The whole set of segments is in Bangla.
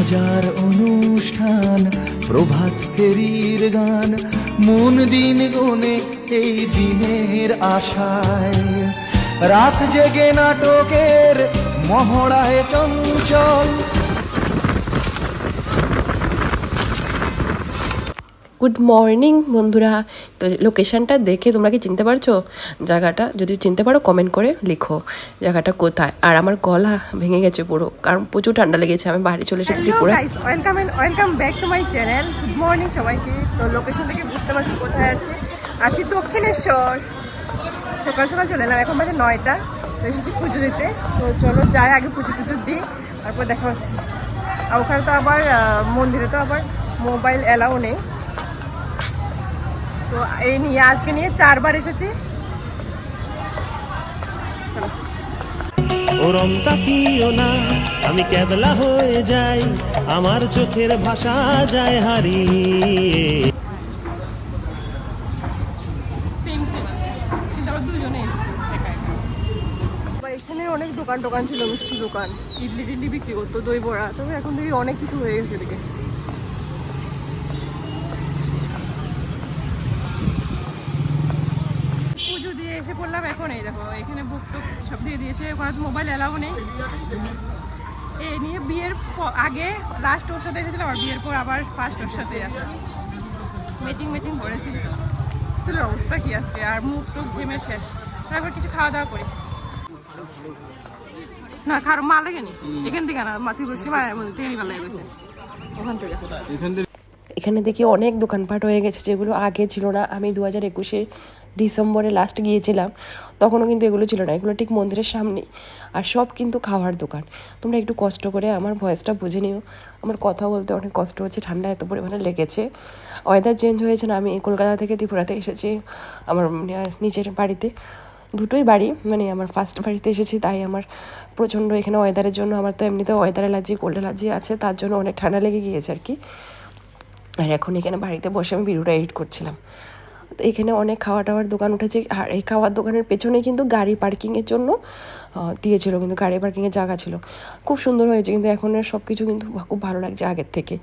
হাজার অনুষ্ঠান, প্রভাত ফেরির গান, মন দিন গনে এই দিনের আশায়। রাত জেগে নাটকের মহড়ায় চঞ্চল গুড মর্নিং বন্ধুরা। তো লোকেশনটা দেখে তোমরা কি চিনতে পারছ? জায়গাটা যদি চিনতে পারো কমেন্ট করে লিখো। জায়গাটা কোথায়? আর আমার গলা ভেঙে গেছে পুরো কারণ প্রচুর ঠান্ডা লেগেছে। আমি বাড়ি চলে এসেছি Tripura welcome and welcome back to my channel good morning সবাইকে। তো লোকেশন থেকে বুঝতে পারছি কোথায় আছে। আছি দক্ষিণেশ্বর। সকাল সকাল চলে এলাম এখন বাজে নয়টা। তো এসেছি পুজো দিতে। তো চলো যাই আগে পুজো টুজো দিই তারপর দেখা হচ্ছে। আর ওখানে তো আবার মন্দিরে তো আবার মোবাইল অ্যালাউ নেই। তো এই নিয়ে আজকে নিয়ে চারবার এসেছি। ওরম তাকিও না আমি কেবলা হয়ে যাই আমার চোখের ভাষা যায় হারিয়ে। বা এখানে অনেক দোকান টোকান ছিল মিষ্টি দোকান ইডলি টিডলি বিক্রি করতো দই বড়া তবে এখন দেখি অনেক কিছু হয়ে গেছে এদিকে। এসে পড়লাম এখন এই দেখো এখানে বুক টুক সব দিয়ে দিয়েছে ওখানে তো মোবাইল এলাও নেই। এই নিয়ে বিয়ের আগে লাস্ট ওর সাথে এসেছিলাম আর বিয়ের পর আবার ফার্স্ট ওর সাথে আসা ম্যাচিং ম্যাচিং করেছি। তোর অবস্থা কি আজকে? আর মুখ টুক ঘেমে শেষ। তারপর কিছু খাওয়া দাওয়া করি। না খারো মা লাগেনি এখান থেকে না মাথি বসে মায়ের মধ্যে থেকে ভালো লেগেছে। ওখান থেকে এখানে দেখি অনেক দোকানপাট হয়ে গেছে যেগুলো আগে ছিল না। আমি দু হাজার একুশে ডিসেম্বরে লাস্ট গিয়েছিলাম, তখনও কিন্তু এগুলো ছিল না, এগুলো ঠিক মন্দিরের সামনে আর সব কিন্তু খাওয়ার দোকান। তোমরা একটু কষ্ট করে আমার ভয়েসটা বুঝে নিও। আমার কথা বলতে অনেক কষ্ট হচ্ছে, ঠান্ডা এত পরিমাণে লেগেছে। ওয়েদার চেঞ্জ হয়েছে না, আমি কলকাতা থেকে ত্রিপুরাতে এসেছি, আমার মানে নিজের বাড়িতে। দুটোই বাড়ি মানে আমার ফার্স্ট বাড়িতে এসেছি, তাই আমার প্রচণ্ড এখানে ওয়েদারের জন্য আমার তো এমনিতে ওয়েদার অ্যালার্জি কোল্ড অ্যালার্জি আছে, তার জন্য অনেক ঠান্ডা লেগে গিয়েছে আর কি। আর এখন এখানে বাড়িতে বসে আমি ভিডিওটা এডিট করছিলাম। এখানে অনেক খাওয়া টাওয়ার দোকান উঠেছে। আর এই খাওয়ার দোকানের পেছনে কিন্তু গাড়ি পার্কিংয়ের জন্য দিয়েছিল। কিন্তু গাড়ি পার্কিংয়ের জায়গা ছিল। খুব সুন্দর হয়েছে। কিন্তু এখন সব কিছু কিন্তু খুব ভালো লাগছে আগের থেকে।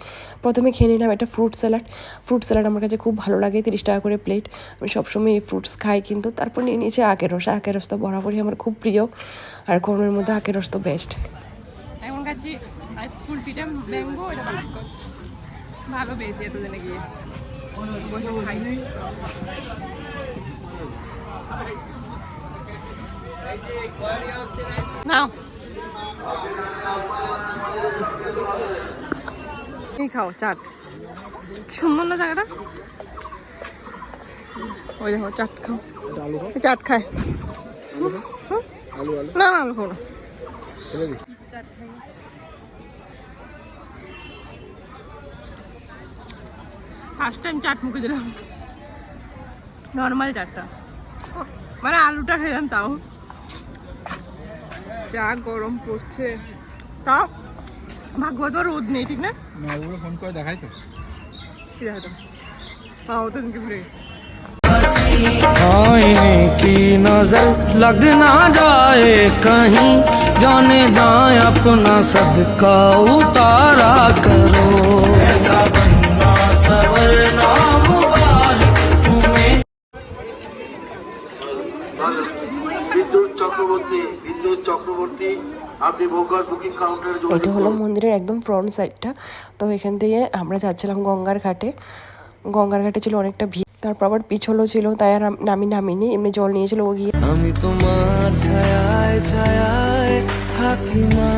প্রথমে খেয়ে নিলাম একটা ফ্রুট স্যালাড ফ্রুট স্যালাড আমার কাছে খুব ভালো লাগে, তিরিশ টাকা করে প্লেট আমি সবসময় এই ফ্রুটস খাই কিন্তু তারপর নিয়ে নিয়েছি আখের রস। আখের রস তো বরাবরই আমার খুব প্রিয়। আর গরমের মধ্যে আখের রস তো বেস্ট ভালো পেয়েছি এতদিনে গিয়ে। বসে নাও এই খাও, চাট। সুন্দর না জায়গাটা ওই দেখো, চাট খাও। চাট খায়। না না, আলু খাও না। চাট ফার্স্ট টাইম চাট মুখে দিলাম। নর্মাল চাটটা। মানে আলুটা খেলাম তাও। যা গরম পড়ছে তাও ভাগ্যবত রোদ নেই ঠিক না না ওগুলো ফোন করে দেখাই তো কি দেখাতো হ্যাঁ ও তো দিনকে ঘুরে গেছে आईने की नजर लग ना जाए कहीं जाने दाएं अपना सदका उतारा करो এটা হলো মন্দিরের একদম ফ্রন্ট সাইডটা তো এখান থেকে আমরা যাচ্ছিলাম গঙ্গার ঘাটে। গঙ্গার ঘাটে ছিল অনেকটা ভিড়। তারপর আবার পিছলও ছিল তাই আর নামি নামিনি এমনি জল নিয়েছিল ও গিয়ে। আমি তোমার ছায়ায় ছায়ায় থাকি মা।